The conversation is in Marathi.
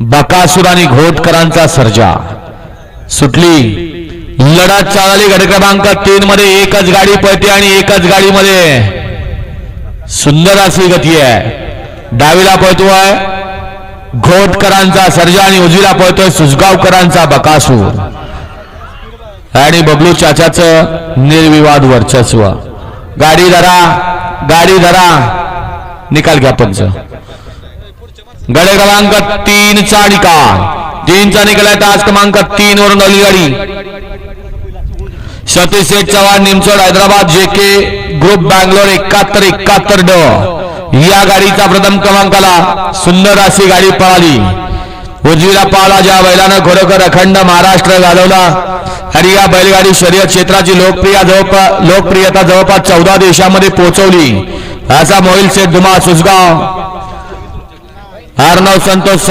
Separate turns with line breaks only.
बकासूर आणि घोटकरांचा सर्जा. सुटली. लढत चालली गट क्रमांक तीन मध्ये. एकच गाडी पळते आणि एकच गाडीमध्ये. सुंदर अशी गती आहे. डावीला पळतोय. घोटकरांचा सर्जा आणि उजवीला पळतोय सुजगावकरांचा बकासूर. आणि बबलू चाचाचं निर्विवाद वर्चस्व. गाडी धरा. गाडी धरा. निकाल घ्या पंच गडे क्रमांक तीन चा निकाल तीनचा निकाल आहे तास क्रमांक तीन वरून आली गाडी सतीश शेठ चव्हाण निमसोड हैदराबाद जे के ग्रुप बँगलोर एकाहत्तर एकाहत्तर ड. या गाडीचा प्रथम क्रमांकाला सुंदर अशी गाडी पळाली. उजवीला पावला ज्या बैलानं खरोखर अखंड महाराष्ट्र घालवला. आणि या बैलगाडी शर्यत क्षेत्राची लोकप्रिय जवळपास लोकप्रियता जवळपास चौदा देशामध्ये पोहोचवली. असा मोहिल शेठ धुमा सुसगाव Arnold Santos.